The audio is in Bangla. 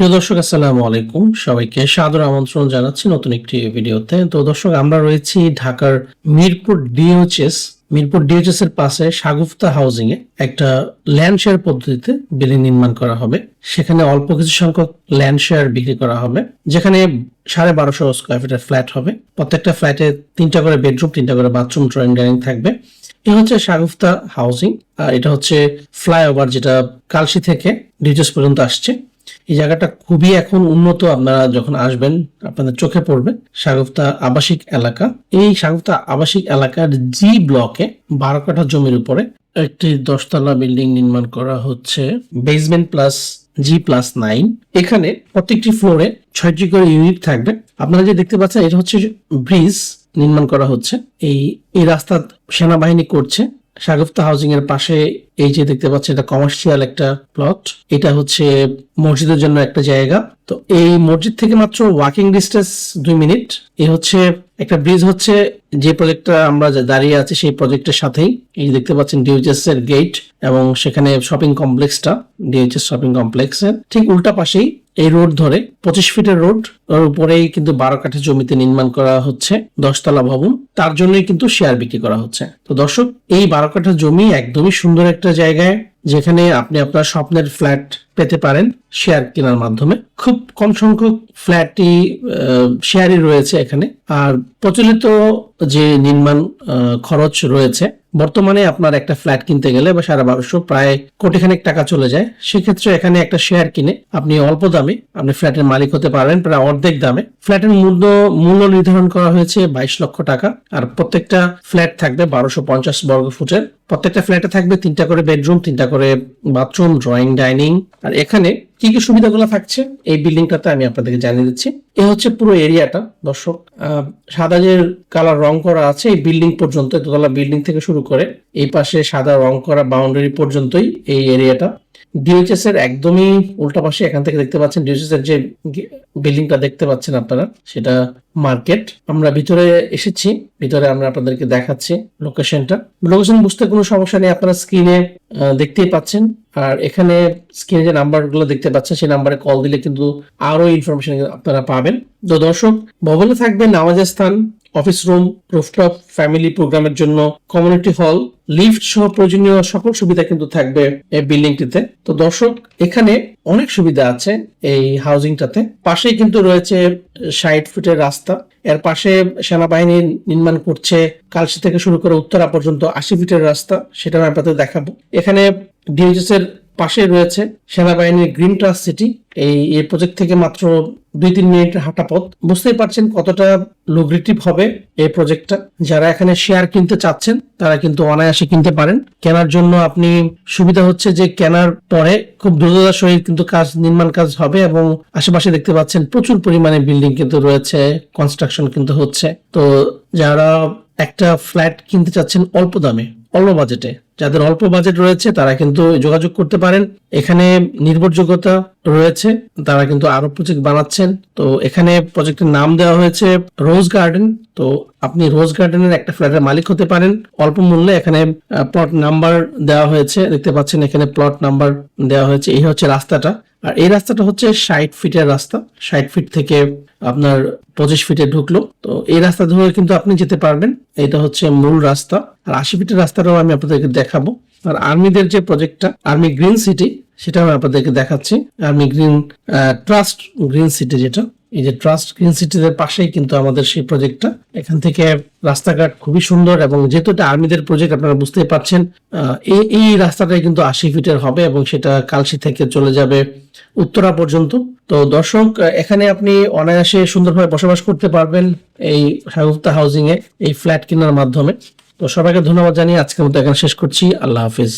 প্রিয় দর্শক, আসসালামু আলাইকুম। সবাইকে সাদর আমন্ত্রণ জানাচ্ছি নতুন একটি ভিডিওতে। তো দর্শক, আমরা রয়েছি ঢাকার মিরপুর ডিওএইচএস মিরপুর ডিওএইচএস এর পাশে সাগুফতা হাউজিং এ একটা ল্যান্ড শেয়ার পদ্ধতিতে বিল্ডিং নির্মাণ করা হবে। সেখানে অল্প কিছু সংখ্যক ল্যান্ড শেয়ার বিক্রি করা হবে, যেখানে সাড়ে বারোশো স্কোয়ার ফিটের ফ্ল্যাট হবে। প্রত্যেকটা ফ্ল্যাটে তিনটা করে বেডরুম, তিনটা করে বাথরুম, ড্রয়িং, ডাইনিং থাকবে। এ হচ্ছে সাগুফতা হাউজিং, আর এটা হচ্ছে ফ্লাইওভার, যেটা কালশি থেকে ডিউচেস পর্যন্ত আসছে। এই জায়গাটা খুবই এখন উন্নত। আপনারা যখন আসবেন, আপনাদের চোখে পড়বে সাগুফতা আবাসিক এলাকা। এই সাগুফতা আবাসিক এলাকার জি ব্লকে বারো কাঠা জমির উপরে একটি দশতলা বিল্ডিং নির্মাণ করা হচ্ছে basement plus G plus nine এখানে প্রত্যেকটি ফ্লোরে ছয়টি করে ইউনিট থাকবে। আপনারা যে দেখতে পাচ্ছেন, এটা হচ্ছে ব্রিজ নির্মাণ করা হচ্ছে। এই এই রাস্তা সেনাবাহিনী করছে। সাগফতা হাউজিং এর পাশে এই যে দেখতে পাচ্ছেন এটা কমার্শিয়াল একটা প্লট এটা হচ্ছে মসজিদের জন্য একটা জায়গা। তো এই মসজিদ থেকে মাত্র ওয়াকিং ডিস্টেন্স দুই মিনিট। এ হচ্ছে একটা ব্রিজ হচ্ছে, যে প্রজেক্টটা আমরা দাঁড়িয়ে আছি সেই প্রজেক্টের সাথেই। এই দেখতে পাচ্ছেন ডিউচেস এর গেট এবং সেখানে শপিং কমপ্লেক্সটা ডিউজেস শপিং কমপ্লেক্সের ঠিক উল্টা পাশেই এই রোড ধরে পঁচিশ ফিটের রোড ওর উপরেই কিন্তু বারো কাঠে জমিতে নির্মাণ করা হচ্ছে দশতলা ভবন। তার জন্যই কিন্তু শেয়ার বিক্রি করা হচ্ছে। তো দর্শক, এই বারো কাঠা জমি একদমই সুন্দর একটা জায়গায় যেখানে আপনি আপনার স্বপ্নের ফ্ল্যাট পেতে পারেন শেয়ার কেনার মাধ্যমে। খুব কম সংখ্যক ফ্ল্যাটই শেয়ারই রয়েছে এখানে। আর প্রচলিত যে নির্মাণ খরচ রয়েছে, বর্তমানে আপনার একটা ফ্ল্যাট কিনতে গেলে বা সারা বারোশো প্রায় কোটিখানেক টাকা চলে যায়। সেক্ষেত্রে এখানে একটা শেয়ার কিনে আপনি অল্প দামে, আপনি ফ্ল্যাটের মালিক হতে পারবেন প্রায় অর্ধেক দামে। ফ্ল্যাটের মূল্য মূল্য নির্ধারণ করা হয়েছে বাইশ লক্ষ টাকা। আর প্রত্যেকটা ফ্ল্যাট থাকবে বারোশো পঞ্চাশ বর্গ ফুটের। প্রত্যেকটা ফ্ল্যাটে থাকবে তিনটা করে বেডরুম তিনটা করে বাথরুম ড্রয়িং ডাইনিং আর এখানে কি কি সুবিধাগুলো থাকছে এই বিল্ডিংটাতে আমি আপনাদেরকে জানিয়ে দিচ্ছি। এ হচ্ছে পুরো এরিয়াটা দর্শক। সাদা যে কালার রং করা আছে, এই বিল্ডিং পর্যন্ত দোতলা বিল্ডিং থেকে শুরু করে, এই পাশে সাদা রং করা বাউন্ডারি পর্যন্তই এই এরিয়াটা ডিএইচএস এর একদমই উল্টা পাশে এখান থেকে দেখতে পাচ্ছেন ডিএইচএস এর যে বিল্ডিংটা দেখতে পাচ্ছেন আপনারা, সেটা মার্কেট আমরা ভিতরে এসেছি, ভিতরে আমরা আপনাদেরকে দেখাচ্ছি লোকেশনটা লোকেশন বুঝতে কোনো সমস্যা নেই, আপনারা স্ক্রিনে দেখতেই পাচ্ছেন। আর এখানে স্ক্রিনে যে নাম্বারগুলো দেখতে পাচ্ছেন, সেই নাম্বারে কল দিলে কিন্তু আরও ইনফরমেশন আপনারা পাবেন। তো দর্শক ভবনে থাকবে নামাজের স্থান অফিস রুম রুফটপ ফ্যামিলি প্রোগ্রামের জন্য কমিউনিটি হল লিফট সহ প্রয়োজনীয় সকল সুবিধা কিন্তু থাকবে এই বিল্ডিংটিতে। তো দর্শক, এখানে অনেক সুবিধা আছে এই হাউজিংটাতে পাশেই কিন্তু রয়েছে ষাট ফুটের রাস্তা। এর পাশে সেনাবাহিনী নির্মাণ করছে, কালসি থেকে শুরু করে উত্তরা পর্যন্ত আশি ফিটের রাস্তা সেটা আমি আপনাদের দেখাবো। এখানে ডিএইচএস এর পাশে রয়েছে সেনাবাহিনীর গ্রিন ট্রাস্ট সিটি। এই এই প্রজেক্ট থেকে মাত্র দুই তিন মিনিটের হাঁটা পথ। বুঝতেই পারছেন কতটা লুগ্রেটিভ হবে এই প্রজেক্টটা যারা এখানে শেয়ার কিনতে চাচ্ছেন, তারা কিন্তু অনায়াসে কিনতে পারেন। কেনার জন্য আপনি সুবিধা হচ্ছে যে কেনার পরে খুব দ্রুততার সহিত কিন্তু কাজ, নির্মাণ কাজ হবে এবং আশেপাশে দেখতে পাচ্ছেন প্রচুর পরিমাণে বিল্ডিং কিন্তু রয়েছে কনস্ট্রাকশন কিন্তু হচ্ছে। তো যারা একটা ফ্ল্যাট কিনতে চাচ্ছেন অল্প দামে অল্প বাজেটে যাদের অল্প বাজেট রয়েছে, তারা কিন্তু যোগাযোগ করতে পারেন। এখানে নির্ভরযোগ্যতা রয়েছে, তারা কিন্তু আরও প্রজেক্ট বানাচ্ছেন। তো এখানে প্রজেক্টের নাম দেওয়া হয়েছে রোজ গার্ডেন তো আপনি রোজ গার্ডেনের একটা ফ্ল্যাটের মালিক হতে পারেন। অল্প মূল্যে এখানে প্লট নাম্বার দেওয়া হয়েছে। দেখতে পাচ্ছেন এখানে প্লট নাম্বার দেওয়া হয়েছে। এই হচ্ছে রাস্তাটা। আর এই রাস্তাটা হচ্ছে ষাট ফিটের রাস্তা। ষাট ফিট থেকে আপনার পঁচিশ ফিটে ঢুকলো। তো এই রাস্তা ধরে কিন্তু আপনি যেতে পারবেন। এটা হচ্ছে মূল রাস্তা। আর আশি ফিটের রাস্তাটাও আমি আপনাদেরকে দেখাবো। আর আর্মিদের যে প্রজেক্টটা আর্মি গ্রিন সিটি সেটা আমি আপনাদেরকে দেখাচ্ছি। Army green trust green city যেটা। এই যে ট্রাস্ট গ্রিন সিটিদের পাশেই কিন্তু আমাদের সেই প্রজেক্টটা এখান থেকে রাস্তাঘাট খুবই সুন্দর এবং যেহেতু এটা আর্মিদের প্রজেক্ট আপনারা বুঝতেই পারছেন এই এই রাস্তাটাই কিন্তু আশি ফিটের হবে এবং সেটা কালসি থেকে চলে যাবে উত্তরা পর্যন্ত। তো দর্শক এখানে আপনি অনায়াসে সুন্দরভাবে বসবাস করতে পারবেন এই সাগুপ্তা হাউজিং এ, এই ফ্ল্যাট কেনার মাধ্যমে। তো সবাইকে ধন্যবাদ জানিয়ে আজকের মতো এখানে শেষ করছি। আল্লাহ হাফিজ।